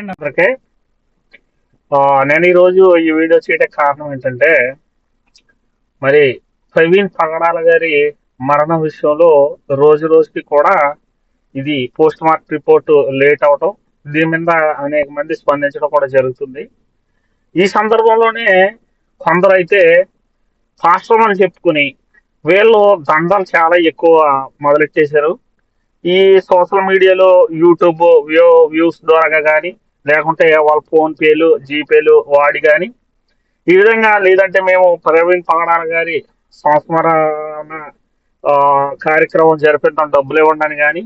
అందరికీ నేను ఈరోజు ఈ వీడియో చేయడానికి కారణం ఏంటంటే మరి ప్రవీణ్ పగడాల గారి మరణ విషయంలో రోజు రోజుకి కూడా ఇది పోస్ట్ మార్టం రిపోర్ట్ లేట్ అవటం దీని మీద అనేక మంది స్పందించడం కూడా జరుగుతుంది. ఈ సందర్భంలోనే కొందరైతే పాస్టర్ అని చెప్పుకుని వీళ్ళు దందాలు చాలా ఎక్కువ మొదలెట్టేశారు. ఈ సోషల్ మీడియాలో యూట్యూబ్ వ్యూ వ్యూస్ ద్వారా కానీ లేకుంటే వాళ్ళ ఫోన్పేలు జీపేలు వాడి కానీ ఈ విధంగా లేదంటే మేము ప్రవీణ్ పగడాల గారి సంస్మరణ కార్యక్రమం జరిపిద్దాం డబ్బులు ఇవ్వండి కానీ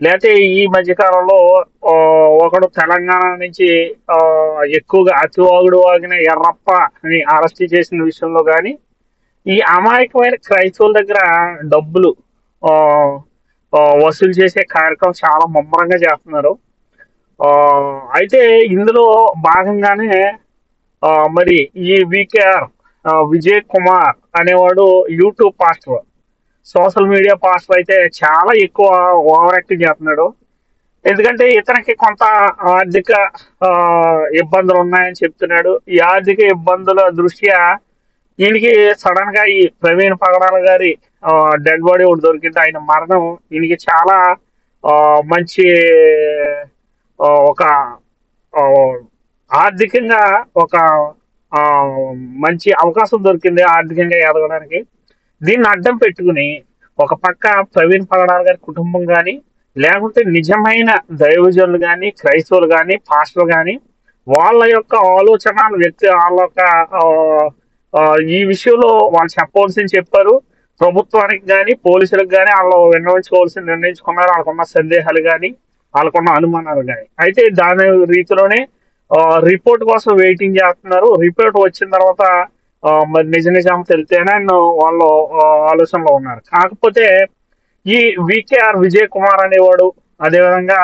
లేకపోతే ఈ మధ్యకాలంలో ఒకడు తెలంగాణ నుంచి ఎక్కువగా అతివాగుడు వాగిన ఎర్రప్ప అని అరెస్ట్ చేసిన విషయంలో కానీ ఈ అమాయకమైన క్రైస్తవుల దగ్గర డబ్బులు వసూలు చేసే కార్యక్రమం చాలా ముమ్మరంగా చేస్తున్నారు. అయితే ఇందులో భాగంగానే మరి ఈ వికేఆర్ విజయ్ కుమార్ అనేవాడు YouTube pastor. Social media pastor అయితే చాలా ఎక్కువ ఓవర్ యాక్టింగ్ చేస్తున్నాడు. ఎందుకంటే ఇతనికి కొంత ఆర్థిక ఇబ్బందులు ఉన్నాయని చెప్తున్నాడు. ఈ ఆర్థిక ఇబ్బందుల దృష్ట్యా ఈయనకి సడన్గా ఈ ప్రవీణ్ పగడాల గారి డెడ్ బాడీ ఒకటి దొరికింది. ఆయన మరణం ఈయనకి చాలా మంచి ఒక ఆర్థికంగా ఒక మంచి అవకాశం దొరికింది ఆర్థికంగా ఎదగడానికి. దీన్ని అడ్డం పెట్టుకుని ఒక పక్క ప్రవీణ్ పగడాల గారి కుటుంబం కానీ లేకుంటే నిజమైన దైవజనులు కానీ క్రైస్తవులు కానీ పాస్టర్లు కానీ వాళ్ళ యొక్క ఆలోచనలు వ్యక్తి వాళ్ళ యొక్క ఈ విషయంలో వాళ్ళు చెప్పవలసింది చెప్పారు. ప్రభుత్వానికి కానీ పోలీసులకు కానీ వాళ్ళు విన్నవించుకోవాల్సింది నిర్ణయించుకున్నారు. వాళ్ళకున్న సందేహాలు కానీ వాళ్ళకున్న అనుమానాలు కానీ అయితే దాని రీతిలోనే రిపోర్ట్ కోసం వెయిటింగ్ చేస్తున్నారు. రిపోర్ట్ వచ్చిన తర్వాత మరి నిజ నిజాం తెలితేనే వాళ్ళు ఆలోచనలో ఉన్నారు. కాకపోతే ఈ వికేఆర్ విజయ్ కుమార్ అనేవాడు అదేవిధంగా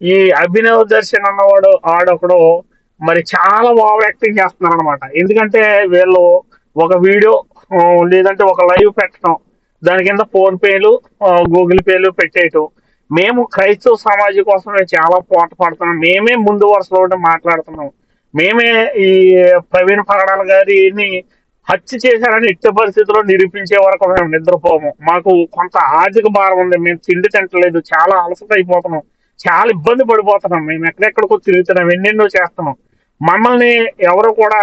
ఈ అభినవ్ దర్శన్ అన్నవాడు ఆడొకడు మరి చాలా ఓవర్ యాక్టింగ్ చేస్తున్నారు అనమాట ఎందుకంటే వీళ్ళు ఒక వీడియో లేదంటే ఒక లైవ్ పెట్టడం దాని కింద ఫోన్ పేలు గూగుల్ పేలు పెట్టేయటం మేము క్రైస్తవ సమాజం కోసం చాలా పోట పడుతున్నాం. మేమే ముందు వరుసలో మాట్లాడుతున్నాం. మేమే ఈ ప్రవీణ్ పగడాల గారిని హత్య చేశారని ఎట్టి పరిస్థితుల్లో నిరూపించే వరకు మేము నిద్రపోము. మాకు కొంత ఆర్థిక భారం ఉంది. మేము తిండి తింటలేదు. చాలా అలసట అయిపోతున్నాం. చాలా ఇబ్బంది పడిపోతున్నాం. మేము ఎక్కడెక్కడికో తిరుగుతున్నాం. ఎన్నెన్నో చేస్తున్నాం. మమ్మల్ని ఎవరు కూడా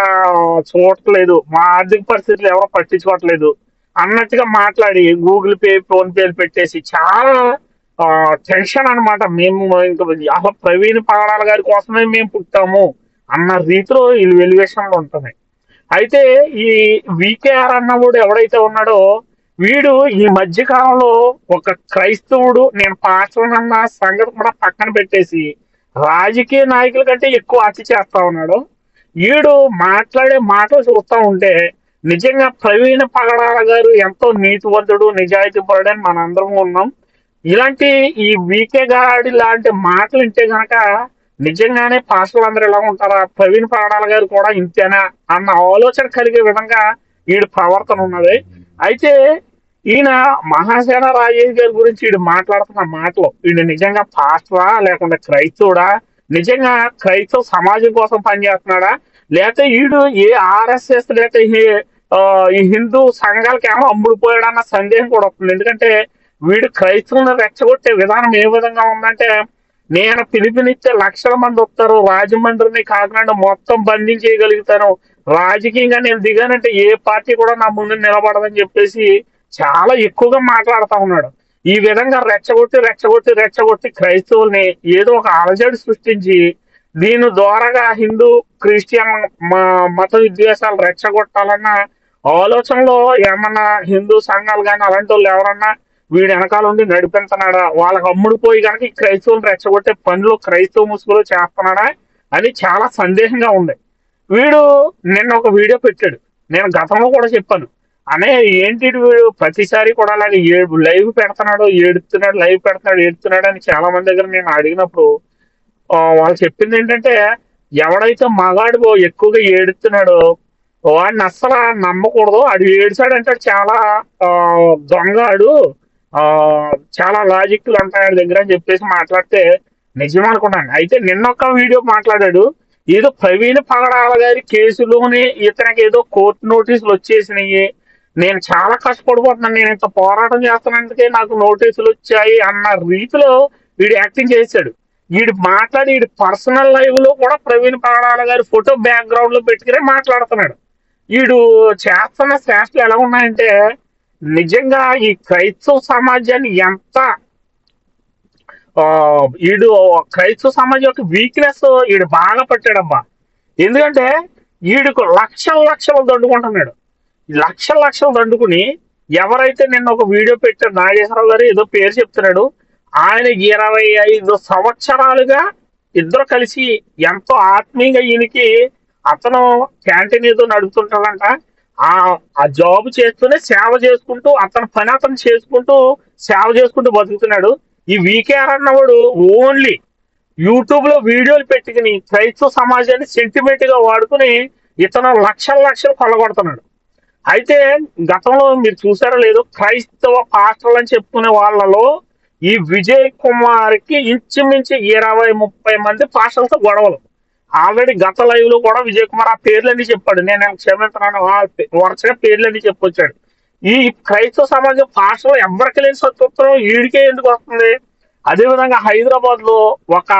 చూడట్లేదు. మా ఆర్థిక పరిస్థితులు ఎవరు పట్టించుకోవట్లేదు. అన్నట్టుగా మాట్లాడి గూగుల్ పే ఫోన్ పేలు పెట్టేసి చాలా టెన్షన్ అనమాట మేము ఇంకా అసలు ప్రవీణ్ పగడాల గారి కోసమే మేము పుట్టాము అన్న రీతిలో వీళ్ళు వెలివేషన్లు ఉంటున్నాయి. అయితే ఈ వికేఆర్ అన్నవాడు ఎవడైతే ఉన్నాడో వీడు ఈ మధ్య కాలంలో ఒక క్రైస్తవుడు నేను పాచనన్న సంగతి కూడా పక్కన పెట్టేసి రాజకీయ నాయకుల కంటే ఎక్కువ అతి చేస్తా ఉన్నాడు. వీడు మాట్లాడే మాటలు చూస్తా ఉంటే నిజంగా ప్రవీణ పగడాల గారు ఎంతో నీతివంతుడు నిజాయితీ పరుడని మనందరం ఉన్నాం. ఇలాంటి ఈ వీకే గాడి లాంటి మాటలు వింటే గనక నిజంగానే పాస్టర్లు అందరూ ఎలా ఉంటారా? ప్రవీణ్ పాడాల గారు కూడా ఇంతేనా అన్న ఆలోచన కలిగే విధంగా వీడి ప్రవర్తన ఉన్నది. అయితే ఈయన మహాసేన రాజేష్ గారి గురించి వీడు మాట్లాడుతున్న మాటలు వీడు నిజంగా పాస్టరా? లేకుంటే క్రైస్తవుడా? నిజంగా క్రైస్తవ సమాజం కోసం పనిచేస్తున్నాడా? లేకపోతే వీడు ఏ ఆర్ఎస్ఎస్ లేకపోతే ఈ, హిందూ సంఘాలకి ఏమో అమ్ముడుపోయాడన్న సందేహం కూడా వస్తుంది. ఎందుకంటే వీడు క్రైస్తవులను రెచ్చగొట్టే విధానం ఏ విధంగా ఉందంటే నేను పిలుపునిచ్చే లక్షల మంది వస్తారు రాజమండ్రిని కాకినాడ మొత్తం బంధించేయగలుగుతాను రాజకీయంగా నేను దిగానంటే ఏ పార్టీ కూడా నా ముందు నిలబడదని చెప్పేసి చాలా ఎక్కువగా మాట్లాడుతూ ఉన్నాడు. ఈ విధంగా రెచ్చగొట్టి రెచ్చగొట్టి రెచ్చగొట్టి క్రైస్తవుల్ని ఏదో ఒక అలజడి సృష్టించి దీని ద్వారాగా హిందూ క్రిస్టియన్ మ- మత విద్వేషాలు రెచ్చగొట్టాలన్న ఆలోచనలో ఏమన్నా హిందూ సంఘాలు కానీ అలాంటి వాళ్ళు ఎవరన్నా వీడు వెనకాల ఉండి నడిపించనాడా వాళ్ళకి అమ్ముడుపోయి కనుక ఈ క్రైస్తవులు రెచ్చగొట్టే పనులు క్రైస్తవ ముసుగులు చేస్తున్నాడా అని చాలా సందేహంగా ఉంది. వీడు నిన్న ఒక వీడియో పెట్టాడు. నేను గతంలో కూడా చెప్పాను. అనే ఏంటి వీడు? ప్రతిసారి కూడా అలాగే ఏడు లైవ్ పెడుతున్నాడు ఏడుతున్నాడు లైవ్ పెడుతున్నాడు ఏడుతున్నాడు అని చాలా మంది దగ్గర నేను అడిగినప్పుడు వాళ్ళు చెప్పింది ఏంటంటే ఎవడైతే మగాడు ఎక్కువగా ఏడుతున్నాడో వాడిని అస్సలు నమ్మకూడదు. అడు ఏడిచాడంటే చాలా దొంగ ఆడు చాలా లాజిక్లు ఉంటాయి దగ్గర అని చెప్పేసి మాట్లాడితే నిజం అనుకున్నాను. అయితే నిన్న ఒక వీడియో మాట్లాడాడు. ఏదో ప్రవీణ్ పగడాల గారి కేసులోనే ఇతనికి ఏదో కోర్టు నోటీసులు వచ్చేసినాయి. నేను చాలా కష్టపడిపోతున్నాను. నేను ఇంత పోరాటం చేస్తున్నందుకే నాకు నోటీసులు వచ్చాయి అన్న రీతిలో వీడు యాక్టింగ్ చేశాడు. వీడు మాట్లాడి వీడి పర్సనల్ లైవ్లో కూడా ప్రవీణ్ పగడాల గారి ఫోటో బ్యాక్గ్రౌండ్లో పెట్టుకునే మాట్లాడుతున్నాడు. వీడు చేస్తున్న శాస్త్రాలు ఎలా ఉన్నాయంటే నిజంగా ఈ క్రైస్తవ సమాజాన్ని ఎంత వీడు క్రైస్తవ సమాజం యొక్క వీక్నెస్ వీడు బాగా పట్టాడమ్మా ఎందుకంటే వీడికి లక్షల లక్షలు దండుకుంటున్నాడు. లక్షల లక్షలు దండుకుని ఎవరైతే నిన్న ఒక వీడియో పెట్టాడు నాగేశ్వరరావు గారు ఏదో పేరు చెప్తున్నాడు ఆయన ఇరవై ఐదు సంవత్సరాలుగా ఇద్దరు కలిసి ఎంతో ఆత్మీయంగా ఈయనకి అతను క్యాంటీన్ ఏదో నడుపుతుంటాడంట. ఆ ఆ జాబ్ చేస్తూనే సేవ చేసుకుంటూ అతని పని అతను చేసుకుంటూ సేవ చేసుకుంటూ బతుకుతున్నాడు. ఈ వీకేఆర్ అన్నవాడు ఓన్లీ యూట్యూబ్లో వీడియోలు పెట్టుకుని క్రైస్తవ సమాజాన్ని సెంటిమెంట్గా వాడుకుని ఇతను లక్షల లక్షలు కొల్లగొడుతున్నాడు అయితే గతంలో మీరు చూసారో లేదో క్రైస్తవ పాస్టర్లు అని చెప్పుకునే వాళ్ళలో ఈ విజయ్ కుమార్కి ఇంచుమించు ఇరవై ముప్పై మంది పాస్టర్లతో గొడవలు. ఆల్రెడీ గత లైవ్లో కూడా విజయ్ కుమార్ ఆ పేర్లన్నీ చెప్పాడు. నేను క్షమించను వరుసగా పేర్లన్నీ చెప్పొచ్చాడు. ఈ క్రైస్తవ సమాజం పాస్టర్లు ఎవరికి లేని స్వతంత్రం వీడికే ఎందుకు వస్తుంది? అదేవిధంగా హైదరాబాద్లో ఒక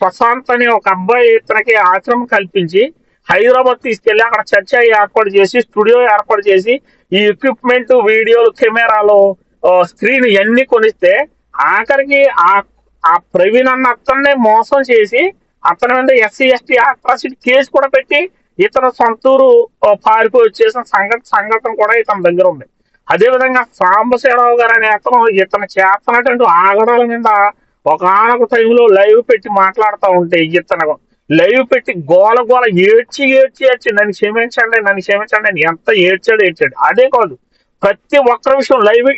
ప్రశాంత్ అనే ఒక అబ్బాయి ఇతనికి ఆశ్రమం కల్పించి హైదరాబాద్ తీసుకెళ్ళి అక్కడ చర్చ ఏర్పాటు చేసి స్టూడియో ఏర్పాటు చేసి ఈ ఎక్విప్మెంట్ వీడియోలు కెమెరాలు స్క్రీన్ ఇవన్నీ కొనిస్తే ఆఖరికి ఆ ఆ ప్రవీణ్ అన్న అతన్నే మోసం చేసి అతని మీద ఎస్సీ ఎస్టీ అట్రాసిటీ కేసు కూడా పెట్టి ఇతను సొంతూరు పారిపోయి వచ్చేసిన సంఘటన సంఘటన కూడా ఇతని దగ్గర ఉంది. అదే విధంగా సాంబశివరావు గారు అనే అతను ఇతను చేస్తున్నటువంటి ఆగడాల మీద ఒకనొక టైంలో లైవ్ పెట్టి మాట్లాడుతూ ఉంటే ఇతను లైవ్ పెట్టి గోల గోల ఏడ్చి ఏడ్చి ఏడ్చి నన్ను క్షమించండి నన్ను క్షమించండి అని ఎంత ఏడ్చాడు ఏడ్చాడు. అదే కాదు ప్రతి ఒక్కరి విషయం లైవ్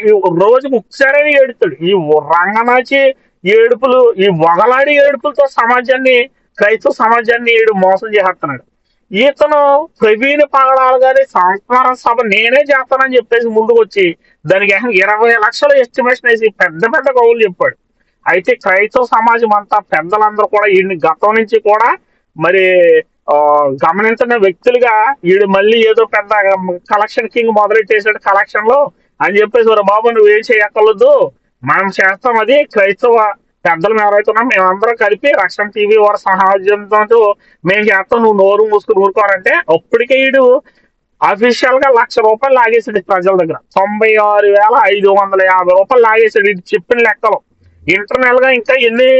రోజుకు ఒకసారి ఏడుతాడు. ఈ రంగనాచి ఏడుపులు ఈ వగలాడి ఏడుపులతో సమాజాన్ని క్రైస్తవ సమాజాన్ని ఈడు మోసం చేస్తున్నాడు. ఈతను ప్రవీణ్ పగడాలు గారి సంస్మరణ సభ నేనే చేస్తానని చెప్పేసి ముందుకు వచ్చి దానికి ఇరవై లక్షల ఎస్టిమేషన్ వేసి పెద్ద పెద్ద కవులు చెప్పాడు. అయితే క్రైస్తవ సమాజం అంతా పెద్దలందరూ కూడా వీడిని గతం నుంచి కూడా మరి గమనించిన వ్యక్తులుగా వీడు మళ్ళీ ఏదో పెద్ద కలెక్షన్ కింగ్ మొదలెట్టేసాడు కలెక్షన్లో అని చెప్పేసి "ఒరే బాబు నువ్వు ఏం చేయక్కర్లేదు. మనం చేస్తాం అది. క్రైస్తవ పెద్దలు ఎవరైతే ఉన్నాం మేమందరం కలిపి రక్షణ టీవీ వారి సహాయంతో మేము చేస్తాం. నువ్వు నోరు మూసుకుని ఊరుకోరంటే అప్పటికే వీడు అఫీషియల్గా లక్ష రూపాయలు లాగేసాడు ప్రజల దగ్గర. తొంభై ఆరు వేల ఐదు వందల యాభై రూపాయలు లాగేసాడు ఇది చెప్పిన లెక్కలు. ఇంటర్నల్గా ఇంకా ఎన్ని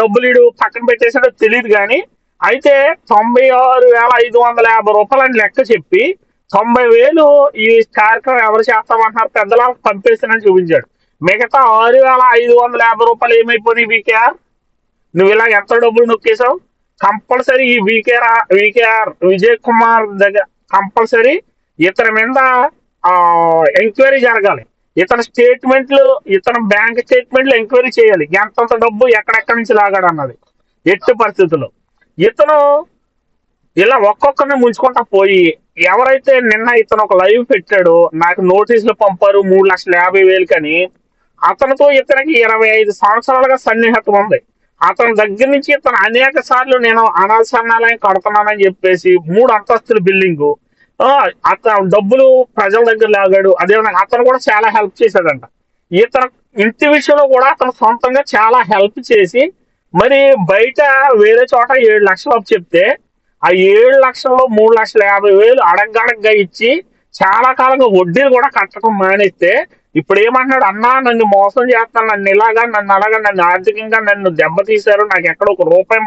డబ్బులు ఇడు పక్కన పెట్టేసాడో తెలియదు కానీ అయితే తొంభై ఆరు వేల ఐదు వందల యాభై రూపాయలు అని లెక్క చెప్పి తొంభై వేలు ఈ కార్యక్రమం ఎవరు చేస్తామంటున్నారు పెద్దల పంపేస్తానని చూపించాడు. మిగతా ఆరు వేల ఐదు వందల యాభై రూపాయలు ఏమైపోయినాయి వీకేఆర్? నువ్వు ఇలా ఎంత డబ్బులు నొక్కేసావు కంపల్సరీ ఈ వీకేఆర్ వీకేఆర్ విజయ్ కుమార్ దగ్గర కంపల్సరీ ఇతని మీద ఎంక్వైరీ జరగాలి. ఇతని స్టేట్మెంట్లు ఇతని బ్యాంక్ స్టేట్మెంట్లు ఎంక్వైరీ చేయాలి. ఎంతంత డబ్బు ఎక్కడెక్కడి నుంచి లాగాడు అన్నది. ఎట్టి పరిస్థితుల్లో. ఇతను ఇలా ఒక్కొక్కరిని ముంచుకుంటా పోయి ఎవరైతే నిన్న ఇతను ఒక లైవ్ పెట్టాడో నాకు నోటీసులు పంపారు మూడు లక్షల యాభై వేలు కానీ అతనితో ఇతనికి ఇరవై ఐదు సంవత్సరాలుగా సన్నిహితం ఉంది. అతని దగ్గర నుంచి ఇతను అనేక సార్లు నేను అనాశనాలయం కడుతున్నానని చెప్పేసి మూడు అంతస్తుల బిల్డింగు అతను డబ్బులు ప్రజల దగ్గర లాగాడు. అదేవిధంగా అతను కూడా చాలా హెల్ప్ చేశాడంట. ఇతను ఇంటి విషయంలో కూడా అతను సొంతంగా చాలా హెల్ప్ చేసి మరి బయట వేరే చోట ఏడు లక్షలు అప్పు చెప్తే ఆ ఏడు లక్షల్లో మూడు లక్షల యాభై వేలు అడగడగ్గా ఇచ్చి చాలా కాలంగా వడ్డీలు కూడా కట్టడం మానేస్తే ఇప్పుడు ఏమంటున్నాడు అన్నా నన్ను మోసం చేస్తాను నన్ను ఇలాగా నన్ను అలాగా నన్ను ఆర్థికంగా నన్ను దెబ్బతీశారు నాకు ఎక్కడ ఒక రూపాయి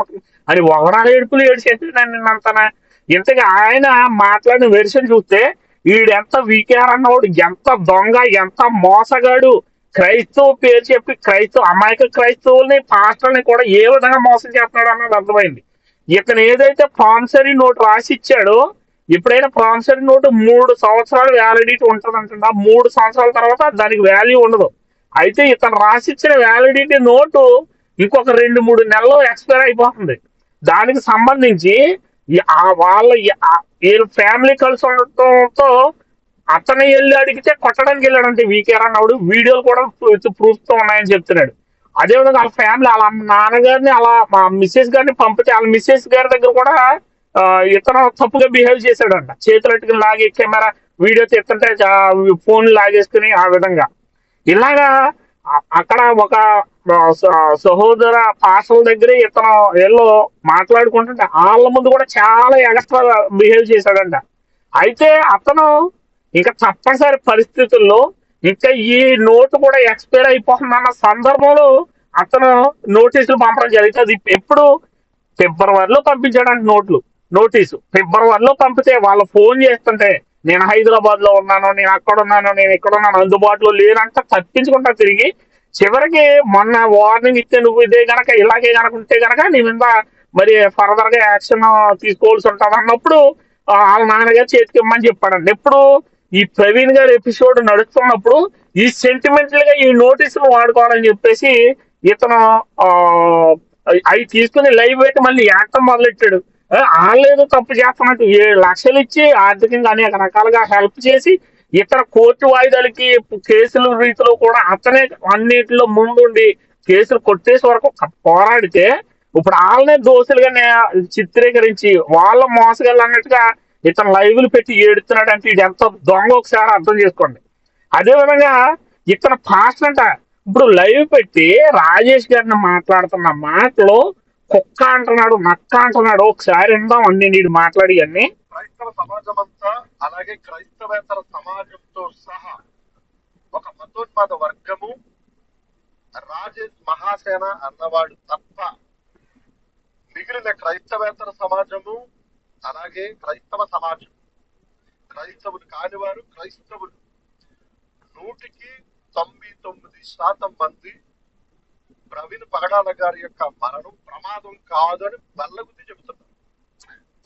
అని ఒకనాడు ఏడుపులు ఏడిచేసి నన్ను అంతనా ఇంతగా ఆయన మాట్లాడిన వెర్షన్ చూస్తే వీడెంత వీకేఆర్ అన్నవాడు ఎంత దొంగ ఎంత మోసగాడు. క్రైస్తవ పేరు చెప్పి క్రైస్తవ అమాయక క్రైస్తవుల్ని పాస్టర్ని కూడా ఏ విధంగా మోసం చేస్తున్నాడు అన్నది అర్థమైంది. ఇతను ఏదైతే పాన్సరీ నోట్ రాసి ఇచ్చాడో ఎప్పుడైనా ప్రామిసరీ నోటు మూడు సంవత్సరాలు వ్యాలిడిటీ ఉంటుంది అంటుండ మూడు సంవత్సరాల తర్వాత దానికి వాల్యూ ఉండదు. అయితే ఇతను రాసిచ్చిన వ్యాలిడిటీ నోటు ఇంకొక రెండు మూడు నెలలు ఎక్స్పైర్ అయిపోతుంది. దానికి సంబంధించి ఆ వాళ్ళ వీళ్ళ ఫ్యామిలీ కలిసి ఉండటంతో అతను వెళ్ళి అడిగితే కొట్టడానికి వెళ్ళాడంటే వీకేఆర్ అన్నాడు వీడియోలు కూడా ప్రూఫ్తో ఉన్నాయని చెప్తున్నాడు. అదేవిధంగా వాళ్ళ ఫ్యామిలీ వాళ్ళ నాన్నగారిని అలా మా మిస్సెస్ గారిని పంపితే వాళ్ళ మిస్సెస్ గారి దగ్గర కూడా ఇతను తప్పుగా బిహేవ్ చేశాడంట. చేతులట్టుకుని లాగే లాగి కెమెరా వీడియో తీస్తుంటే ఫోన్ లాగేసుకుని ఆ విధంగా. ఇలాగా అక్కడ ఒక స- సహోదర పాసల దగ్గర ఇతను వీళ్ళు మాట్లాడుకుంటుంటే వాళ్ళ ముందు కూడా చాలా ఎగస్ట్రా బిహేవ్ చేశాడంట. అయితే అతను ఇంకా తప్పనిసరి పరిస్థితుల్లో ఇంకా ఈ నోటు కూడా ఎక్స్పైర్ అయిపోతుందన్న సందర్భంలో అతను నోటీసులు పంపడం జరుగుతుంది ఎప్పుడు ఫిబ్రవరిలో పంపించాడంట నోట్లు. నోటీసు. ఫిబ్రవరిలో పంపితే వాళ్ళు ఫోన్ చేస్తుంటే నేను హైదరాబాద్లో ఉన్నాను నేను అక్కడ ఉన్నాను నేను ఇక్కడ ఉన్నాను అందుబాటులో లేనంట తప్పించుకుంటా తిరిగి చివరికి మొన్న వార్నింగ్ ఇస్తే నువ్వు ఇదే గనక ఇలాగే గనక ఉంటే గనక నీ మీద మరి ఫర్దర్గా యాక్షన్ తీసుకోవాల్సి ఉంటుంది అన్నప్పుడు వాళ్ళ నాన్నగారు చేతికి ఇమ్మని చెప్పాడండి. ఎప్పుడు ఈ ప్రవీణ్ గారి ఎపిసోడ్ నడుస్తున్నప్పుడు ఈ సెంటిమెంటల్గా ఈ నోటీసులు వాడుకోవాలని చెప్పేసి ఇతను ఆ అవి తీసుకుని లైవ్ పెట్టి మళ్ళీ యాక్టం మొదలెట్టాడు. వాళ్ళేదో తప్పు చేస్తున్నట్టు ఏడు లక్షలు ఇచ్చి ఆర్థికంగా అనేక రకాలుగా హెల్ప్ చేసి ఇతర కోర్టు వాయిదాలకి కేసుల రీతిలో కూడా అతనే అన్నిటిలో ముందుండి కేసులు కొట్టేసే వరకు పోరాడితే ఇప్పుడు వాళ్ళనే దోషులుగా చిత్రీకరించి వాళ్ళ మోసగాళ్ళు అన్నట్టుగా ఇతను లైవ్లు పెట్టి ఏడుతున్నాడు అంటే ఇది ఎంత దొంగ ఒకసారి అర్థం చేసుకోండి. అదే విధంగా ఇతను ఫాస్ట్ అంట. ఇప్పుడు లైవ్ పెట్టి రాజేష్ గారిని మాట్లాడుతున్న మాటలు కుక్క అంటున్నాడు నక్క అంటున్నాడు. ఒకసారి విందాం అన్ని నీడు మాట్లాడి అన్ని. క్రైస్తవ సమాజం అంతా అలాగే క్రైస్తవేతర సమాజంతో సహా ఒక మతోన్మాద వర్గము రాజేష్ మహాసేన అన్నవాడు తప్ప మిగిలిన క్రైస్తవేతర సమాజము అలాగే క్రైస్తవ సమాజం. క్రైస్తవులు కానివారు క్రైస్తవులు నూటికి తొంభై తొమ్మిది శాతం మంది ప్రవీణ్ పగడాల గారి యొక్క మరణం ప్రమాదం కాదు అని బల్లగుద్ది చెబుతున్నారు.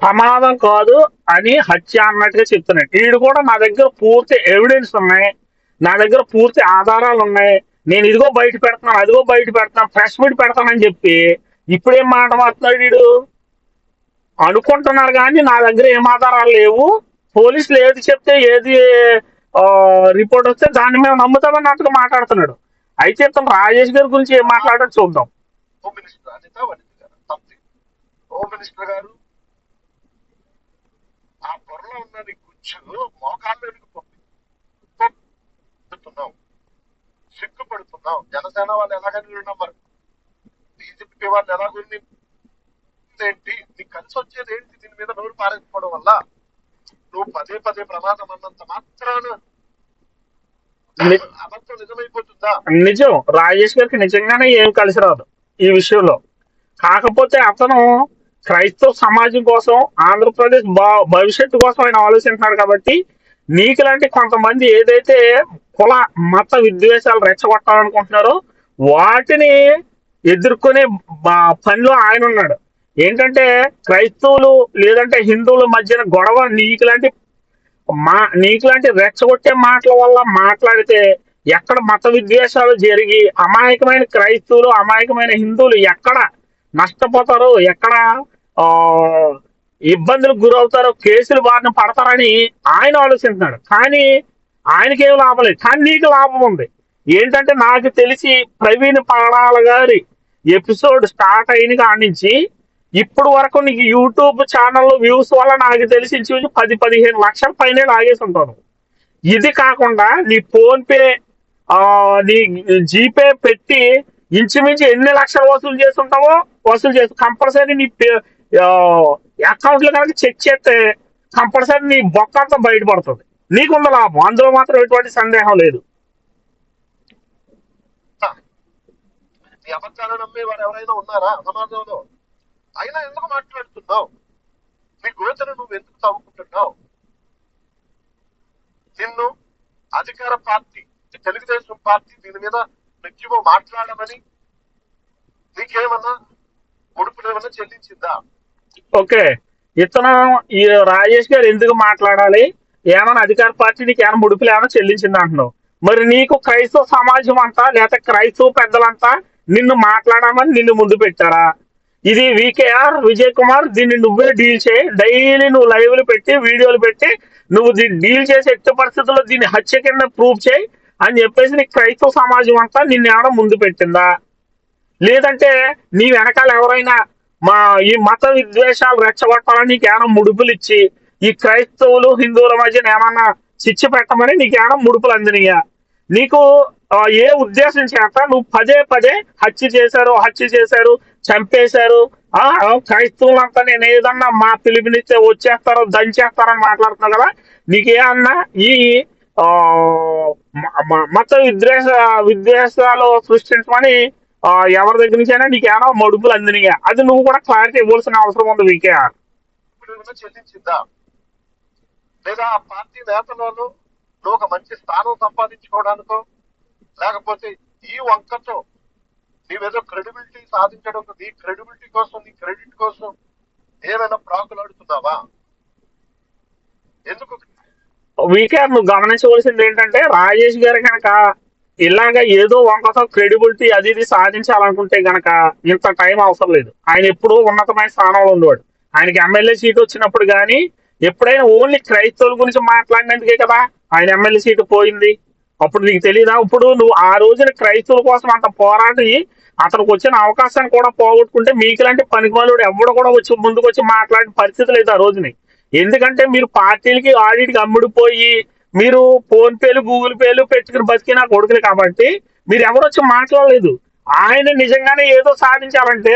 ప్రమాదం కాదు అని హత్య అన్నట్టుగా చెప్తున్నాడు వీడు కూడా నా దగ్గర పూర్తి ఎవిడెన్స్ ఉన్నాయి. నా దగ్గర పూర్తి ఆధారాలు ఉన్నాయి. నేను ఇదిగో బయట పెడుతున్నాను అదిగో బయట పెడుతున్నాను ప్రెస్ మీట్ పెడతానని చెప్పి ఇప్పుడేం మాట మాట్లాడు వీడు అనుకుంటున్నారు కానీ నా దగ్గర ఏం ఆధారాలు లేవు. పోలీసులు ఏది చెప్తే ఏది రిపోర్ట్ వస్తే దాన్ని మేము నమ్ముతామన్నట్టుగా మాట్లాడుతున్నాడు. అయితే ఇతను రాజేష్ గారి గురించి ఏం మాట్లాడాడో చూద్దాం. హోమ్ మినిస్టర్ అనిత వనిత గారు సంథింగ్ హోమ్ మినిస్టర్ గారు ఆ పొరలో ఉన్న నీ గుచ్చు మోకాళ్ళ వెనుక పొట్టుతున్నావు సిగ్గుపడుతున్నావు. జనసేన వాళ్ళు ఎలాగని ఉన్నాం మరి బీజేపీ వాళ్ళు ఎలాగొని ఏంటి? నీకు కలిసి వచ్చేది ఏంటి? దీని మీద నోరు పారేసుకోవడం వల్ల నువ్వు పదే పదే ప్రమాదం అన్నంత మాత్రాన నిజం. రాజేష్ గారికి నిజంగానే ఏం కలిసి రాదు ఈ విషయంలో. కాకపోతే అతను క్రైస్తవ సమాజం కోసం ఆంధ్రప్రదేశ్ భవిష్యత్తు కోసం ఆయన ఆలోచిస్తున్నాడు కాబట్టి నీకు లాంటి కొంతమంది ఏదైతే కుల మత విద్వేషాలు రెచ్చగొట్టాలనుకుంటున్నారో వాటిని ఎదుర్కొనే పనిలో ఆయన ఉన్నాడు. ఏంటంటే క్రైస్తవులు లేదంటే హిందువుల మధ్యన గొడవ నీకు లాంటి మా నీకులాంటి రెచ్చగొట్టే మాటల వల్ల మాట్లాడితే ఎక్కడ మత విద్వేషాలు జరిగి అమాయకమైన క్రైస్తవులు అమాయకమైన హిందువులు ఎక్కడ నష్టపోతారో ఎక్కడ ఆ ఇబ్బందులకు గురవుతారో కేసులు బారిన పడతారని ఆయన ఆలోచిస్తున్నాడు. కానీ ఆయనకేం లాభం లేదు. కానీ నీకు లాభం ఉంది. ఏంటంటే నాకు తెలిసి ప్రవీణ్ పడాల గారి ఎపిసోడ్ స్టార్ట్ అయిన కాడి నుంచి ఇప్పుడు వరకు నీకు యూట్యూబ్ ఛానల్ వ్యూస్ వల్ల నాకు తెలిసి చూసి పది పదిహేను లక్షల పైన లాగేసి ఉంటాను. ఇది కాకుండా నీ ఫోన్పే ఆ, నీ జీపే పెట్టి ఇంచుమించు ఎన్ని లక్షలు వసూలు చేస్తుంటావో వసూలు చేస్తు కంపల్సరీ నీ అకౌంట్లో కనుక చెక్ చేస్తే కంపల్సరీ నీ బొక్క అంతా బయటపడుతుంది. నీకున్న లాభం. అందులో మాత్రం ఎటువంటి సందేహం లేదు. నీ నమ్మే నమ్మేవారు ఎవరైనా ఉన్నారా? సమాజంలో? అయినా ఎందుకు మాట్లాడుతున్నావు? నీ గోతను నువ్వు ఎందుకు తవ్వుకుంటున్నావు నిన్ను అధికార పార్టీ తెలుగుదేశం పార్టీ దీని మీద నిత్యమో మాట్లాడమని నీకేమన్నా ముడుపులు ఏమన్నా చెల్లించిందా? ఓకే. ఇతను ఈ రాజేష్ గారు ఎందుకు మాట్లాడాలి? ఏమైనా అధికార పార్టీ నీకు ఏమైనా ముడుపులు ఏమైనా చెల్లించింది అంటున్నావు? మరి నీకు క్రైస్తవ సమాజం అంతా లేకపోతే క్రైస్తవ పెద్దలంతా నిన్ను మాట్లాడమని నిన్ను ముందు పెట్టారా? ఇది వికేఆర్ విజయ్ కుమార్ దీన్ని నువ్వే డీల్ చేయి. డైలీ నువ్వు లైవ్లు పెట్టి వీడియోలు పెట్టి నువ్వు దీన్ని డీల్ చేసే ఎట్టి పరిస్థితుల్లో దీన్ని హత్య కింద ప్రూవ్ చేయి అని చెప్పేసి నీకు క్రైస్తవ సమాజం అంతా నిన్ను ఏమైనా ముందు పెట్టిందా? లేదంటే నీ వెనకాల ఎవరైనా మా ఈ మత విద్వేషాలు రెచ్చగొట్టాలని నీకేమైనా ముడుపులు ఇచ్చి ఈ క్రైస్తవులు హిందువుల మధ్యన ఏమన్నా చిచ్చు పెట్టమని నీకేమైనా ముడుపులు అందినయా నీకు ఏ ఉద్దేశం చేత నువ్వు పదే పదే హత్య చేశారు హత్య చేశారు చంపేశారు. ఆ క్రైస్తవులంతా నేను ఏదన్నా మా పిలుపునిస్తే వచ్చేస్తారో దంచేస్తారని మాట్లాడుతున్నా కదా? నీకేమన్నా ఈ మత విద్వేష విద్వేషాలు సృష్టించమని ఎవరి దగ్గర నుంచి అయినా నీకేమైనా మడుపులు అందినయా? అది నువ్వు కూడా క్లారిటీ ఇవ్వాల్సిన అవసరం ఉంది వీకే. ఇప్పుడు లేదా ఆ పార్టీ నేతలను నువ్వు ఒక మంచి స్థానం సంపాదించుకోవడానికో లేకపోతే ఈ వంకతో నీవేదో క్రెడిబిలిటీ సాధించడం నీ క్రెడిబిలిటీ కోసం నీ క్రెడిట్ కోసం ఏమైనా ప్రాకులాడుతున్నావా ఎందుకు? వీకే నువ్వు గమనించవలసింది ఏంటంటే రాజేష్ గారు కనుక ఇలాగ ఏదో వంకతో క్రెడిబిలిటీ అది ఇది సాధించాలనుకుంటే గనక ఇంత టైం అవసరం లేదు. ఆయన ఎప్పుడూ ఉన్నతమైన స్థానంలో ఉండేవాడు. ఆయనకి ఎమ్మెల్యే సీట్ వచ్చినప్పుడు కానీ ఎప్పుడైనా ఓన్లీ క్రైస్తవుల గురించి మాట్లాడినందుకే కదా ఆయన ఎమ్మెల్యే సీటు పోయింది. అప్పుడు నీకు తెలియదా ఇప్పుడు నువ్వు ఆ రోజున క్రైస్తవుల కోసం అంత పోరాడి అతనికి వచ్చిన అవకాశాన్ని కూడా పోగొట్టుకుంటే మీకు లాంటి పనికిమాలుడు ఎవడు కూడా వచ్చి ముందుకు వచ్చి మాట్లాడిన పరిస్థితి లేదు ఆ రోజుని. ఎందుకంటే మీరు పార్టీలకి ఆడిట్కి అమ్ముడిపోయి మీరు ఫోన్ పేలు గూగుల్ పేలు పెట్టుకుని బతికిన కొడుకులు కాబట్టి మీరు ఎవరు వచ్చి మాట్లాడలేదు. ఆయన నిజంగానే ఏదో సాధించాలంటే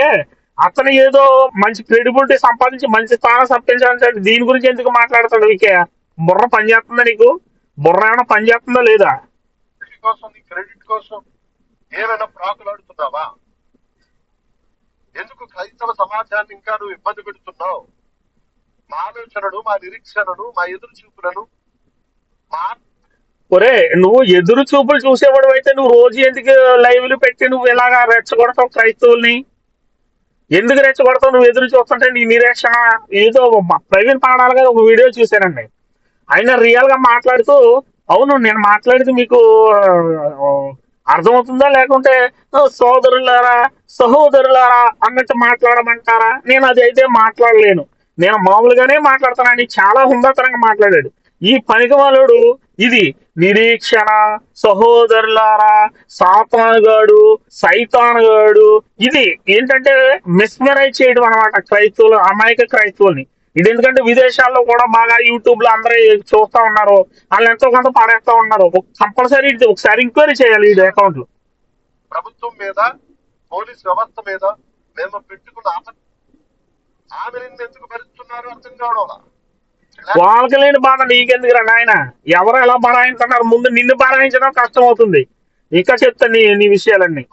అతను ఏదో మంచి క్రెడిబిలిటీ సంపాదించి మంచి స్థానం సంపాదించాలంటే దీని గురించి ఎందుకు మాట్లాడతాడు వికే? బుర్ర పనిచేస్తుందా నీకు? బుర్ర ఏమైనా పనిచేస్తుందా లేదా? క్రెడిట్ కోసం ఏమైనా ప్రాకులాడుతున్నావా? ఎందుకు క్రైస్తవ సమాజాన్ని ఇంకా నువ్వు ఇబ్బంది పెడుతున్నావు? మా ఆలోచనలు మా నిరీక్షణను మా ఎదురు చూపులను మా ఒరే నువ్వు ఎదురు చూపులు చూసేవాడు అయితే నువ్వు రోజు ఎందుకు లైవ్లు పెట్టి నువ్వు ఇలాగా రెచ్చగొడతావు క్రైస్తవుల్ని? ఎందుకు రెచ్చగొడతావు? నువ్వు ఎదురు చూస్తుంటే నీ నిరీక్షణ ఏదో ప్రవీణ్ పాడాలి గారు ఒక వీడియో చూశానండి ఆయన రియల్గా మాట్లాడుతూ అవును నేను మాట్లాడితే మీకు అర్థమవుతుందా లేకుంటే సోదరులారా సహోదరులారా అన్నట్టు మాట్లాడమంటారా? నేను అది అయితే మాట్లాడలేను. నేను మామూలుగానే మాట్లాడతానని చాలా హుందాతరంగా మాట్లాడాడు. ఈ పనికిమాలుడు ఇది నిరీక్షణ సహోదరులారా సాతానుగాడు సైతానుగాడు ఇది ఏంటంటే మిస్మరైజ్ చేయడం అనమాట క్రైస్తవులు అమాయక క్రైస్తవుల్ని. ఇది ఎందుకంటే విదేశాల్లో కూడా బాగా యూట్యూబ్లో అందరూ చూస్తా ఉన్నారు. వాళ్ళు ఎంతో కొంత పాడేస్తా ఉన్నారు. కంపల్సరీ ఇది. ఒకసారి ఎంక్వైరీ చేయాలి ఈ అకౌంట్లో. ప్రభుత్వం మీద పోలీస్ వ్యవస్థ మీద మేము పెట్టుకున్న ఆప ఆమె నిన్ను ఎందుకు భరిస్తున్నారు అర్థం కావడం వాళ్ళకి లేని బాధ నీకెందుకు రా నాయన? ఎవరు ఎలా బరాయించున్నారు ముందు నిన్ను బరాయించడం కష్టం అవుతుంది. ఇంకా చెప్తా నీ నీ విషయాలన్నీ.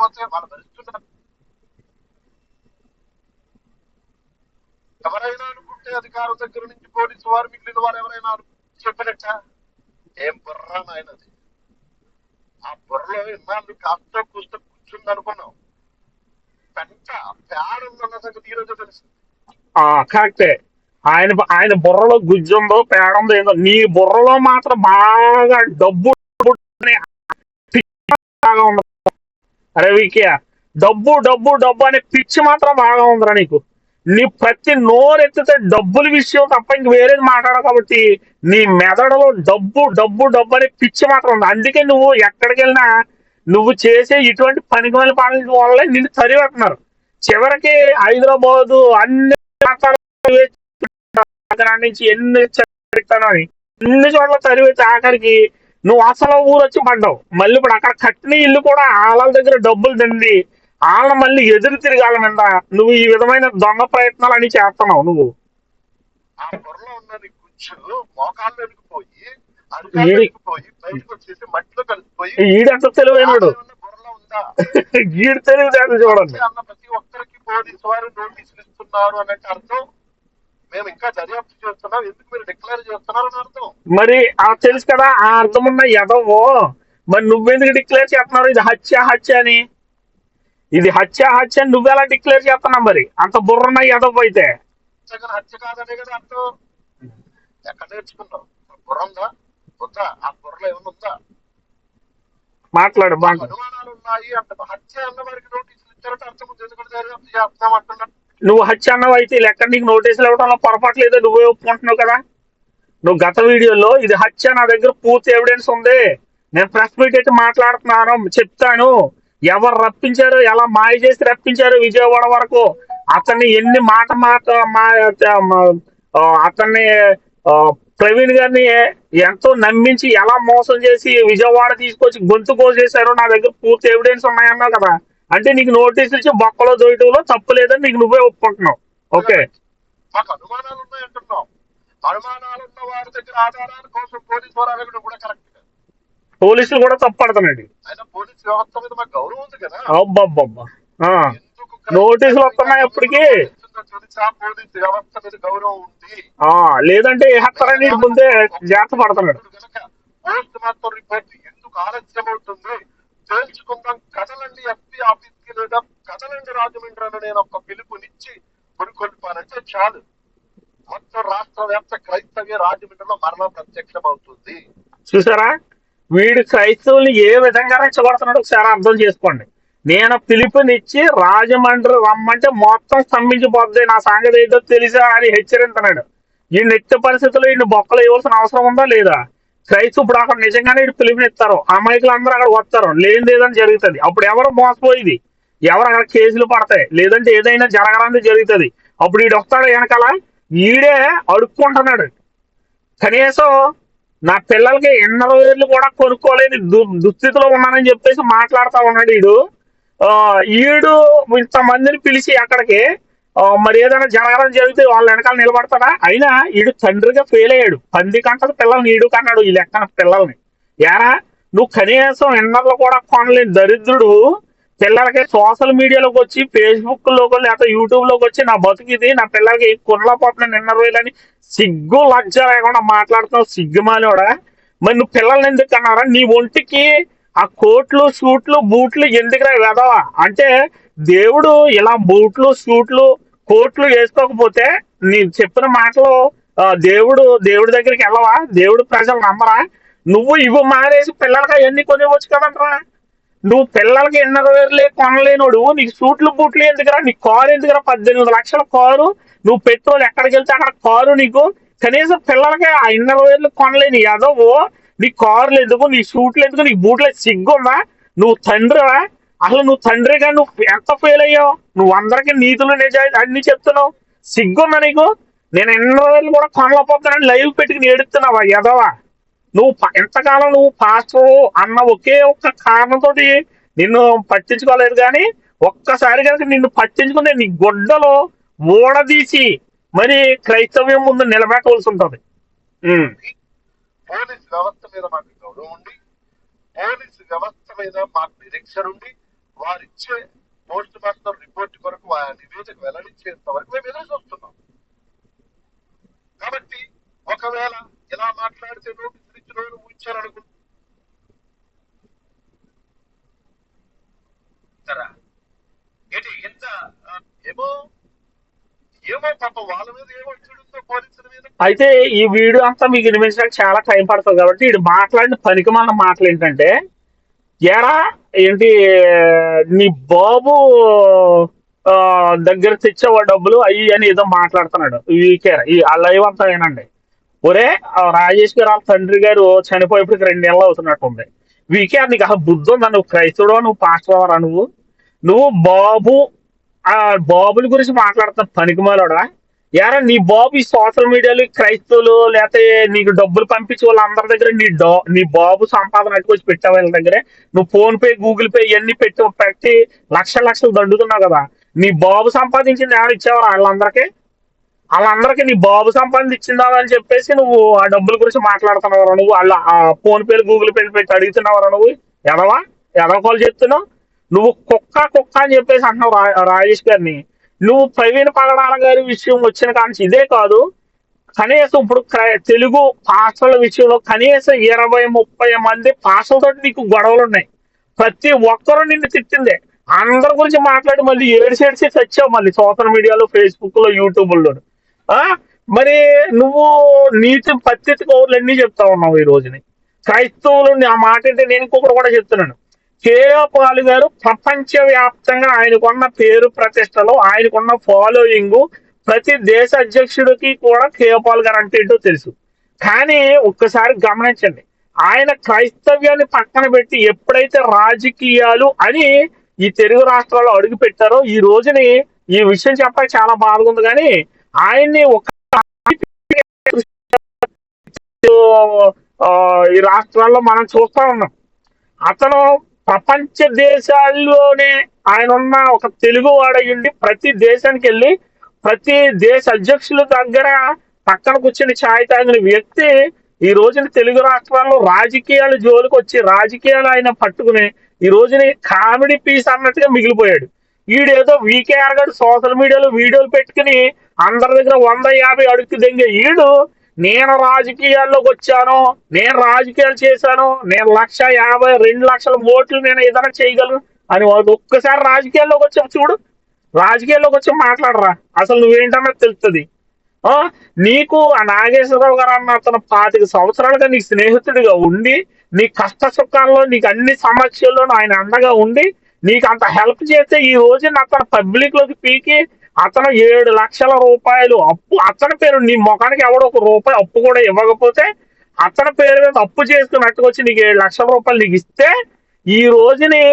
ఎవరైనా అధికారం దగ్గర నుంచి పోలీసు వారు మిగిలిన వారు ఎవరైనా చెప్పినట్ట? ఏం బుర్ర నాయనది ఆ బుర్రలో ఇన్నాళ్ళు కాస్త కూస్త కూర్చుంది అనుకున్నాం పెంట పేడ ఉందన్న సంగతి ఈ రోజు తెలుసు కరెక్టే. ఆయన ఆయన బుర్రలో గుజ్జుందో పేడ ఉందో ఏందో నీ బుర్రలో మాత్రం బాగా డబ్బు బాగా ఉంది. అరే వికే డబ్బు డబ్బు డబ్బు అనే పిచ్చి మాత్రం బాగా ఉందిరా నీకు. నీ ప్రతి నోరెత్తితే డబ్బుల విషయం తప్ప ఇంక వేరేది మాట్లాడవు కాబట్టి నీ మెదడులో డబ్బు డబ్బు డబ్బు అనే పిచ్చి మాత్రం ఉంది. అందుకే నువ్వు ఎక్కడికి వెళ్ళినా నువ్వు చేసే ఇటువంటి పనికిమని పాలన వల్ల నిన్ను తరివేస్తున్నారు. చివరికి హైదరాబాదు అన్ని నుంచి ఎన్ని చెప్తానని ఎన్ని చోట్ల తరివేసి ఆఖరికి నువ్వు అసలు ఊరు వచ్చి పడ్డావు మళ్ళీ ఇప్పుడు అక్కడ కట్టిన ఇల్లు కూడా వాళ్ళ దగ్గర డబ్బులు తింది వాళ్ళ మళ్ళీ ఎదురు తిరగాల మీద. నువ్వు ఈ విధమైన దొంగ ప్రయత్నాలు అని చేస్తున్నావు నువ్వు. ఆ బుర్రలో ఉన్న గుజ్జు మోకాళ్ళు కలిసిపోయి ఈడంత తెలివైనడు. ఉందా? గీడు తెలివితేటలు చూడండి. ప్రతి ఒక్కరికి పోలీసు వారు నోటీసులు ఇస్తున్నారు అన్నట్టు అర్థం. మేము ఇంకా దర్యాప్తు చేస్తున్నాం. ఎందుకు మీరు డిక్లేర్ చేస్తున్నారు అని అర్థం. మరి ఆ తెలుసు కదా ఆ అర్థమున్న ఎదవో. మరి నువ్వెందుకు డిక్లేర్ చేస్తున్నారు ఇది హత్య హత్య అని. ఇది హత్య హత్య నువ్వెలా డిక్లేర్ చేస్తున్నావు మరి? అంత బుర్రన్న ఎదవ అయితే హత్య కాదనే కదా అర్థం ఎక్కడ నేర్చుకున్నాం బుర్ర ఉందా? ఉందా? ఆ బుర్రలో ఏమన్నా ఉందా? మాట్లాడు బాగా అనుమానాలు ఉన్నాయి అంటే. హత్య అన్న వారికి నోటీసులు ఇచ్చారంటే అర్థం ఎందుకంటే దర్యాప్తు చేస్తున్నాం నువ్వు హత్య అన్నవి అయితే లెక్క నీకు నోటీసులు ఇవ్వడంలో పొరపాటు లేదో నువ్వే ఒప్పుకుంటున్నావు కదా? నువ్వు గత వీడియోలో ఇది హత్య నా దగ్గర పూర్తి ఎవిడెన్స్ ఉంది. నేను ప్రెస్ మీట్ అయితే మాట్లాడుతున్నాను చెప్తాను. ఎవరు రప్పించారు ఎలా మాయ చేసి రప్పించారు విజయవాడ వరకు? అతన్ని ఎన్ని మాట మాట మా అతన్ని ప్రవీణ్ గారిని ఎంతో నమ్మించి ఎలా మోసం చేసి విజయవాడ తీసుకొచ్చి గొంతు కోసేశారో నా దగ్గర పూర్తి ఎవిడెన్స్ ఉన్నాయన్నావు కదా. అంటే నీకు నోటీస్ ఇచ్చి బొక్కలో దొయ్యటంలో తప్పు లేదని నీకు నువ్వే ఒప్పుకుంటున్నావు. ఓకే. మాకు అనుమానాలు ఉన్నాయంటున్నాం అనుమానాలు ఉన్న వారి దగ్గర ఆధారాల కోసం పోలీసు వారు అడగడం కూడా కరెక్ట్ పోలీసులు కూడా తప్పడుతున్నాడు అయినా పోలీస్ వ్యవస్థ మీద మాకు గౌరవం ఉంది కదా. అబ్బబ్బబ్బా. ఆ, ఎందుకు నోటీసులు వస్తున్నాయి అప్పటికి? తెలుసా పోలీస్ వ్యవస్థ మీద గౌరవం ఉంది. ఆ, లేదంటే ఏ ముందే జాగ్రత్త పడుతున్నాడు ఎందుకు ఆలస్యం అవుతుంది లేదా రాజమండ్రి అని నేను ఒక పిలుపునిచ్చి చాలు. మొత్తం రాష్ట్ర వ్యాప్త క్రైస్తవ్య రాజమండ్రిలో మరణం ప్రత్యక్షం అవుతుంది చూసారా? వీడు క్రైస్తవుల్ని ఏ విధంగా రెచ్చగొడుతున్నాడు ఒకసారి అర్థం చేసుకోండి. నేను పిలుపునిచ్చి రాజమండ్రి రమ్మంటే మొత్తం స్తంభించిపోద్ది. నా సంగతి ఏదో తెలుసా అని హెచ్చరించనాడు ఈ నిత్య పరిస్థితుల్లో ఈ బొక్కలు ఇవ్వాల్సిన అవసరం ఉందా లేదా? క్రైస్తవు ఇప్పుడు అక్కడ నిజంగానే వీడు పిలుపునిస్తారు. అమాయకులు అందరూ అక్కడ వస్తారు. లేనిదేదని జరుగుతుంది. అప్పుడు ఎవరు మోసపోయేది? ఎవరు అక్కడ కేసులు పడతాయి? లేదంటే ఏదైనా జరగాలని జరుగుతుంది. అప్పుడు వీడు వస్తాడు వెనకాల? ఈడే అడుక్కుంటున్నాడు. కనీసం నా పిల్లలకి ఎన్నర కూడా కొనుక్కోలేని దు దుస్థితిలో ఉన్నానని చెప్పేసి మాట్లాడుతా ఉన్నాడు ఈడు. ఆ, ఈడు ఇంతమందిని పిలిచి అక్కడికి మరి ఏదైనా జరగడం జరిగితే వాళ్ళ వెనకాల నిలబడతాడా? అయినా ఈడు తండ్రిగా ఫెయిల్ అయ్యాడు. పంది కంటది పిల్లల్ని ఈడు కన్నాడు ఈ లెక్కన పిల్లల్ని. యారా నువ్వు కనీసం ఎన్నర్లు కూడా కొనలేని దరిద్రుడు. పిల్లలకి సోషల్ మీడియాలోకి వచ్చి ఫేస్బుక్లోకి లేకపోతే యూట్యూబ్లోకి వచ్చి నా బతుకిది నా పిల్లలకి కొనలేకపోతున్నాను నిన్న రోజులని సిగ్గు లజ్జ లేకుండా మాట్లాడుతున్నావు సిగ్గుమాలోడా మరి నువ్వు పిల్లల్ని ఎందుకు అన్నారా? నీ ఒంటికి ఆ కోట్లు సూట్లు బూట్లు ఎందుకురా వెదవా అంటే దేవుడు ఇలా బూట్లు సూట్లు కోట్లు వేసుకోకపోతే నీ చెప్పిన మాటలు దేవుడు దేవుడి దగ్గరికి వెళ్ళవా? దేవుడు ప్రజలు నమ్మరా? నువ్వు ఇవి మానేసి పిల్లలకి అవన్నీ కొనివచ్చు కదంటరా. నువ్వు పిల్లలకి ఎన్నర వేర్లే కొనలేనోడు నీకు సూట్లు బూట్లు ఎందుకురా? నీ కారు ఎందుకురా? పద్దెనిమిది లక్షల కారు. నువ్వు పెట్రోల్ ఎక్కడికి వెళ్తే అక్కడ కారు నీకు. కనీసం పిల్లలకి ఆ ఎన్నర వేర్లు కొనలేని యాదవ్ నీ కార్లు ఎందుకు నీ సూట్లు ఎందుకు నీ బూట్లు సిగ్గుందా? నువ్వు తండ్రివా? అసలు నువ్వు తండ్రిగా నువ్వు ఎంత ఫెయిల్ అయ్యావు? నువ్వు అందరికి నీతులు నిజాయి అన్ని చెప్తున్నావు. సిగ్గుందా నీకు? నేను ఎన్నో వేలు కూడా కొనలేకపోతున్నాను లైవ్ పెట్టుకుని ఏడుస్తున్నావా యదవా నువ్వు ఎంతకాలం నువ్వు పాస్టర్ అన్న ఒకే ఒక్క కారణంతో నిన్ను పట్టించుకోలేదు కానీ ఒక్కసారి కనుక నిన్ను పట్టించుకునే నీ గొడ్డలో ఓడదీసి మరి క్రైస్తవ్యం ముందు నిలబెట్టవలసి ఉంటుంది. పోలీస్ వ్యవస్థ మీద మాకు గౌరవం ఉండి పోలీస్ వ్యవస్థ మీద మాకు నిరీక్షణ ఉండి వారిచ్చే పోస్ట్ మాస్టర్ రిపోర్ట్ కొరకు వారి నివేదిక వెల్లడించేంత వరకు మేము ఎదురు చూస్తున్నాం. కాబట్టి ఒకవేళ ఇలా మాట్లాడితే నోటీస్ చేశారనుకుంటారా ఏంటి ఎంత ఏమో ఏమో పాప వాళ్ళ మీద ఏమో చెడుందో పోలీసుల మీద అయితే ఈ వీడియో అంతా మీకు వినిపించడానికి చాలా టైం పడుతుంది కాబట్టి ఇది మాట్లాడిన పనికి మన మాటలు ఏంటంటే ఎరా ఏంటి నీ బాబు దగ్గర తెచ్చేవా డబ్బులు అయ్యి అని ఏదో మాట్లాడుతున్నాడు. వీకే ఈ ఆ లైవ్ అంతా ఏనండి ఒరే ఆ రాజేష్ గారు వాళ్ళ తండ్రి గారు చనిపోయేప్పటికి రెండు నెలలు అవుతున్నట్టుంది వీకే నీకు అసలు బుద్ధి ఉందా? నువ్వు క్రైస్తవుడు నువ్వు పాస్టర్ నువ్వు? నువ్వు బాబు ఆ బాబుల గురించి మాట్లాడుతున్న పనికిమాలోడా? యారా నీ బాబు ఈ సోషల్ మీడియాలో క్రైస్తవులు లేకపోతే నీకు డబ్బులు పంపించి వాళ్ళందరి దగ్గర నీ డో నీ బాబు సంపాదన అట్టుకొచ్చి పెట్టావు వాళ్ళ దగ్గరే? నువ్వు ఫోన్ పే గూగుల్ పే ఇవన్నీ పెట్టి పెట్టి లక్ష లక్షలు దండుతున్నావు కదా. నీ బాబు సంపాదించింది ఎవరు ఇచ్చావా వాళ్ళందరికీ? వాళ్ళందరికీ నీ బాబు సంపాదించిందా అని చెప్పేసి నువ్వు ఆ డబ్బుల గురించి మాట్లాడుతున్నావు నువ్వు? వాళ్ళ ఫోన్ పేలు గూగుల్ పేలు పెట్టి అడుగుతున్నావు నువ్వు? ఎదవా? ఎదవకోలు చెప్తున్నావు నువ్వు కుక్క కుక్క అని చెప్పేసి అంటున్నావు రా- రాజేష్ గారిని. నువ్వు ప్రవీణ్ పగడాల గారి విషయం వచ్చిన కానీ ఇదే కాదు కనీసం ఇప్పుడు తెలుగు పాస్టర్ల విషయంలో కనీసం ఇరవై ముప్పై మంది పాస్టర్లతో నీకు గొడవలు ఉన్నాయి. ప్రతి ఒక్కరు నిన్ను తిట్టిందే. అందరి గురించి మాట్లాడి మళ్ళీ ఏడు ఏడిసి తెచ్చావు మళ్ళీ సోషల్ మీడియాలో ఫేస్బుక్లో యూట్యూబ్లో మరి నువ్వు నీతి పత్తితి కౌరులన్నీ చెప్తా ఉన్నావు ఈ రోజుని. క్రైస్తవులు ఆ మాట అంటే నేను ఇంకొకటి కూడా చెప్తున్నాను. కేఏ గారు ప్రపంచ వ్యాప్తంగా ఆయనకున్న పేరు ప్రతిష్టలు ఆయనకున్న ఫాలోయింగ్ ప్రతి దేశ అధ్యక్షుడికి కూడా కేఏ పాల్ గారు అంటే ఏంటో తెలుసు. కానీ ఒక్కసారి గమనించండి. ఆయన క్రైస్తవ్యాన్ని పక్కన పెట్టి ఎప్పుడైతే రాజకీయాలు అని ఈ తెలుగు రాష్ట్రాల్లో అడుగు పెట్టారో ఈ రోజుని ఈ విషయం చెప్పాలి చాలా బాధగా ఉంది. కానీ ఆయన్ని ఒక ఈ రాష్ట్రాల్లో మనం చూస్తా ఉన్నాం. అతను ప్రపంచ దేశాల్లోనే ఆయన ఉన్న ఒక తెలుగు వాడయ్యుండి ప్రతి దేశానికి వెళ్ళి ప్రతి దేశ అధ్యక్షుల దగ్గర పక్కన కూర్చుని ఛాయ్ తాగిన వ్యక్తి ఈ రోజున తెలుగు రాష్ట్రాల్లో రాజకీయాలు జోలికి వచ్చి రాజకీయాలు ఆయన పట్టుకుని ఈ రోజుని కామెడీ పీస్ అన్నట్టుగా మిగిలిపోయాడు. ఈడేదో వీకేఆర్ గారు సోషల్ మీడియాలో వీడియోలు పెట్టుకుని అందరి దగ్గర వంద యాభై అడుగు దెంగే ఈడు. నేను రాజకీయాల్లోకి వచ్చాను నేను రాజకీయాలు చేశాను నేను లక్ష యాభై రెండు లక్షల ఓట్లు నేను ఏదైనా చేయగలను అని వాడు ఒక్కసారి రాజకీయాల్లోకి వచ్చి చూడు. రాజకీయాల్లోకి వచ్చి మాట్లాడరా. అసలు నువ్వేంటన్నా తెలుస్తుంది ఆ నీకు ఆ నాగేశ్వరరావు గారు అన్న అతను పాతిక సంవత్సరాలుగా నీ స్నేహితుడిగా ఉండి నీ కష్ట సుఖాల్లో నీకు అన్ని సమస్యల్లోనూ ఆయన అండగా ఉండి నీకు అంత హెల్ప్ చేస్తే ఈ రోజు అతను పబ్లిక్లోకి పీకి అతను ఏడు లక్షల రూపాయలు అప్పు అతని పేరు నీ ముఖానికి ఎవడో ఒక రూపాయి అప్పు కూడా ఇవ్వకపోతే అతని పేరు మీద అప్పు చేసుకున్నట్టుకు వచ్చి నీకు ఏడు లక్షల రూపాయలు నీకు ఇస్తే ఈ రోజుని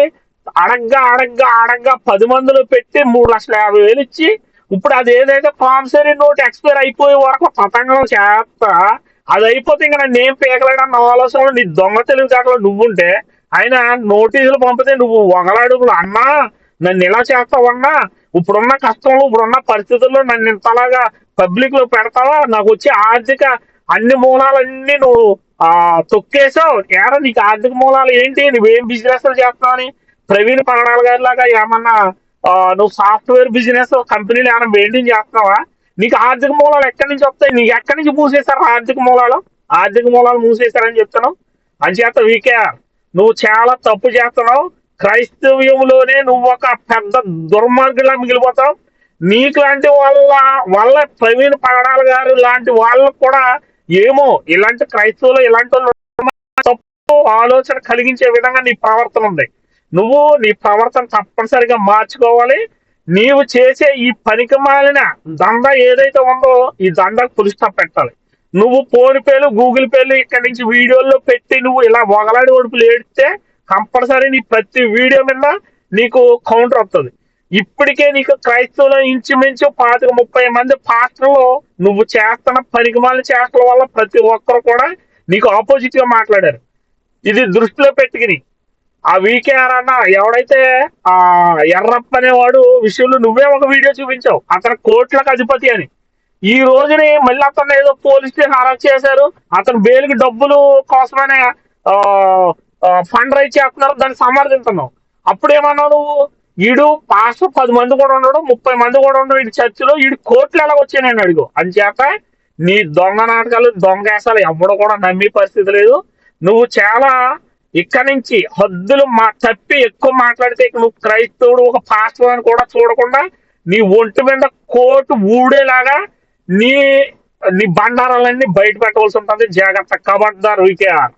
అడగ్గా అడగ్గా అడగ్గా పది మందిలో పెట్టి మూడు లక్షల యాభై వేలు ఇచ్చి ఇప్పుడు అది ఏదైతే ప్రామిసరీ నోట్ ఎక్స్పైర్ అయిపోయే వరకు పతంగం చేస్తా అది అయిపోతే ఇంకా నన్ను ఏం పీకలేడన్న ఆలోచనలో నీ దొంగ తెలివితేటలో నువ్వుంటే ఆయన నోటీసులు పంపితే నువ్వు వంగలాడుగులు అన్నా నన్ను ఇలా చేస్తావన్నా? ఇప్పుడున్న కష్టంలో ఇప్పుడున్న పరిస్థితుల్లో నన్ను ఇంతలాగా పబ్లిక్లో పెడతావా? నాకు వచ్చే ఆర్థిక అన్ని మూలాలన్నీ నువ్వు ఆ తొక్కేసావు ఏరా నీకు ఆర్థిక మూలాలు ఏంటి? నువ్వేం బిజినెస్ చేస్తున్నావు అని ప్రవీణ్ పగడాల గారి లాగా ఏమన్నా ఆ, నువ్వు సాఫ్ట్వేర్ బిజినెస్ కంపెనీలు ఏమైనా మెయింటైన్ చేస్తున్నావా? నీకు ఆర్థిక మూలాలు ఎక్కడి నుంచి వస్తాయి? నీకు ఎక్కడి నుంచి మూసేశారు ఆర్థిక మూలాలు? ఆర్థిక మూలాలు మూసేశారని చెప్తున్నావు. అని చేత వీకేఆర్ నువ్వు చాలా తప్పు చేస్తున్నావు. క్రైస్తవ్యంలోనే నువ్వు ఒక పెద్ద దుర్మార్గులా మిగిలిపోతావు. నీకు లాంటి వాళ్ళ వల్ల ప్రవీణ్ పగడాల గారు లాంటి వాళ్ళకు కూడా ఏమో ఇలాంటి క్రైస్తవులు ఇలాంటి వాళ్ళు తప్పు ఆలోచన కలిగించే విధంగా నీ ప్రవర్తన ఉంది. నువ్వు నీ ప్రవర్తన తప్పనిసరిగా మార్చుకోవాలి. నీవు చేసే ఈ పనికి మాలిన దండ ఏదైతే ఉందో ఈ దండకు పులిస్తా పెట్టాలి. నువ్వు ఫోన్ పేలు గూగుల్ పేలు ఇక్కడి నుంచి వీడియోల్లో పెట్టి నువ్వు ఇలా వగలాడి ఒడుపులు ఏడితే కంపల్సరీ నీ ప్రతి వీడియో మీద నీకు కౌంటర్ వస్తుంది. ఇప్పటికే నీకు క్రైస్తవులు ఇంచుమించు పాతిక ముప్పై మంది పాత్రలో నువ్వు చేస్తున్న పనికిమాలు చేష్టల వల్ల ప్రతి ఒక్కరు కూడా నీకు ఆపోజిట్గా మాట్లాడారు. ఇది దృష్టిలో పెట్టుకుని. ఆ వీకేఆర్ అన్న ఎవడైతే ఆ ఎర్రప్ప అనేవాడు విషయంలో నువ్వే ఒక వీడియో చూపించావు. అతను కోట్లకు అధిపతి అని. ఈ రోజుని మళ్ళీ అతను ఏదో పోలీస్ స్టేషన్ అరెస్ట్ చేశారు. అతను బెయిల్కి డబ్బులు కోసమనే ఫండ్ రైజ్ చేస్తున్నారు దాన్ని సమర్థించున్నావు అప్పుడు ఏమన్నావు నువ్వు? ఈడు పాస్టర్ పది మంది కూడా ఉండడు ముప్పై మంది కూడా ఉండడు ఈ చర్చిలో ఈడు కోట్లు ఎలా వచ్చాయని నేను అడుగు. అంచేత నీ దొంగ నాటకాలు దొంగ వేసాలు ఎవడు కూడా నమ్మే పరిస్థితి లేదు. నువ్వు చాలా ఇక్కడి నుంచి హద్దులు మా తప్పి ఎక్కువ మాట్లాడితే ఇక నువ్వు క్రైస్తవుడు ఒక పాస్టర్ అని కూడా చూడకుండా నీ ఒంటి మీద కోటు ఊడేలాగా నీ నీ బండారాలన్నీ బయట పెట్టవలసి ఉంటుంది. జాగ్రత్త. కబడ్దార్ వీకేఆర్.